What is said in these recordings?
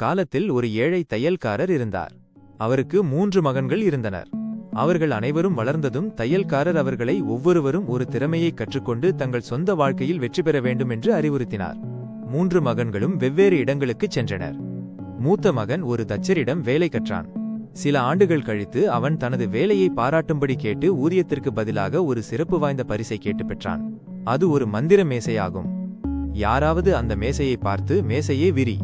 காலத்தில் ஒரு ஏழை தையல்காரர் இருந்தார். அவருக்கு மூன்று மகன்கள் இருந்தனர். அவர்கள் அனைவரும் வளர்ந்ததும் தையல்காரர் அவர்களை ஒவ்வொருவரும் ஒரு திறமையை கற்றுக்கொண்டு தங்கள் சொந்த வாழ்க்கையில் வெற்றி பெற வேண்டும் என்று அறிவுறுத்தினார். மூன்று மகன்களும் வெவ்வேறு இடங்களுக்குச் சென்றனர். மூத்த மகன் ஒரு தச்சரிடம் வேலை கற்றான். சில ஆண்டுகள் கழித்து அவன் தனது வேலையை பாராட்டும்படி கேட்டு ஊதியத்திற்கு பதிலாக ஒரு சிறப்பு வாய்ந்த பரிசை கேட்டு பெற்றான். அது ஒரு மந்திர மேசையாகும். யாராவது அந்த மேசையை பார்த்து மேசையே விரி.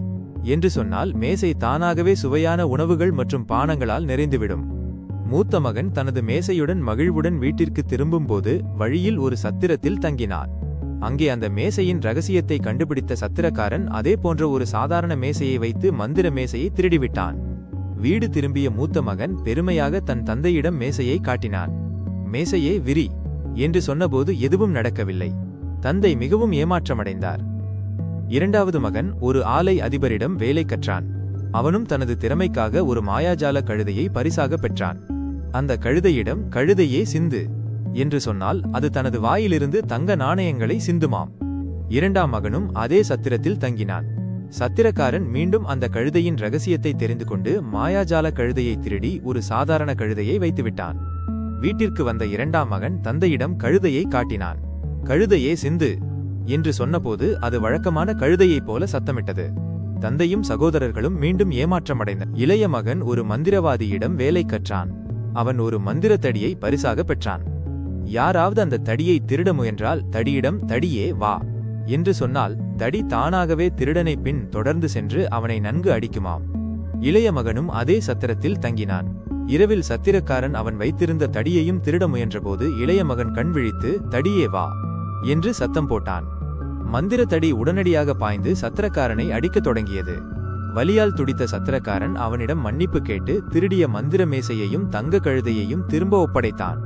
என்று சொன்னால் மேசை தானாகவே சுவையான உணவுகள் மற்றும் பானங்களால் நிறைந்துவிடும். மூத்த மகன் தனது மேசையுடன் மகிழ்வுடன் வீட்டிற்கு திரும்பும்போது வழியில் ஒரு சத்திரத்தில் தங்கினான். அங்கே அந்த மேசையின் ரகசியத்தை கண்டுபிடித்த சத்திரக்காரன் அதே போன்ற ஒரு சாதாரண மேசையை வைத்து மந்திர மேசையை திருடிவிட்டான். வீடு திரும்பிய மூத்த மகன் பெருமையாக தன் தந்தையிடம் மேசையை காட்டினான். மேசையே விரி என்று சொன்னபோது எதுவும் நடக்கவில்லை. தந்தை மிகவும் ஏமாற்றமடைந்தார். இரண்டாவது மகன் ஒரு ஆலை அதிபரிடம் வேலை கற்றான். அவனும் தனது திறமைக்காக ஒரு மாயாஜால கழுதையை பரிசாக பெற்றான். அந்த கழுதையிடம் கழுதையே சிந்து என்று சொன்னால் அது தனது வாயிலிருந்து தங்க நாணயங்களை சிந்துமாம். இரண்டாம் மகனும் அதே சத்திரத்தில் தங்கினான். சத்திரக்காரன் மீண்டும் அந்த கழுதையின் ரகசியத்தை தெரிந்து கொண்டு மாயாஜால கழுதையை திருடி ஒரு சாதாரண கழுதையை வைத்துவிட்டான். வீட்டிற்கு வந்த இரண்டாம் மகன் தந்தையிடம் கழுதையை காட்டினான். கழுதையே சிந்து என்று சொன்னபோது அது வழக்கமான கழுதையைப் போல சத்தமிட்டது. தந்தையும் சகோதரர்களும் மீண்டும் ஏமாற்றமடைந்தனர். இளைய மகன் ஒரு மந்திரவாதியிடம் வேலை கற்றான். அவன் ஒரு மந்திர தடியை பரிசாக பெற்றான். யாராவது அந்த தடியை திருட முயன்றால் தடியிடம் தடியே வா என்று சொன்னால் தடி தானாகவே திருடனை பின் தொடர்ந்து சென்று அவனை நன்கு அடிக்குமாம். இளைய மகனும் அதே சத்திரத்தில் தங்கினான். இரவில் சத்திரக்காரன் அவன் வைத்திருந்த தடியையும் திருட முயன்றபோது இளைய மகன் கண் விழித்து தடியே வா என்று சத்தம் போட்டான். மந்திரத்தடி உடனடியாக பாய்ந்து சத்திரக்காரனை அடிக்கத் தொடங்கியது. வலியால் துடித்த சத்திரக்காரன் அவனிடம் மன்னிப்பு கேட்டு திருடிய மந்திர மேசையையும் தங்க கழுதையையும் திரும்ப ஒப்படைத்தான்.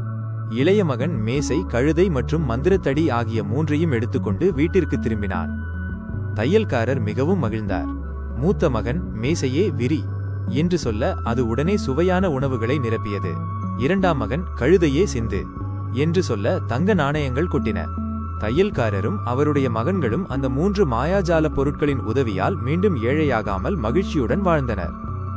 இளைய மகன் மேசை கழுதை மற்றும் மந்திரத்தடி ஆகிய மூன்றையும் எடுத்துக்கொண்டு வீட்டிற்கு திரும்பினான். தையல்காரர் மிகவும் மகிழ்ந்தார். மூத்த மகன் மேசையே விரி என்று சொல்ல அது உடனே சுவையான உணவுகளை நிரப்பியது. இரண்டாம் மகன் கழுதையே சிந்து என்று சொல்ல தங்க நாணயங்கள் கொட்டின. தையல்காரரும் அவருடைய மகன்களும் அந்த மூன்று மாயாஜால பொருட்களின் உதவியால் மீண்டும் ஏழையாகாமல் மகிழ்ச்சியுடன் வாழ்ந்தனர்.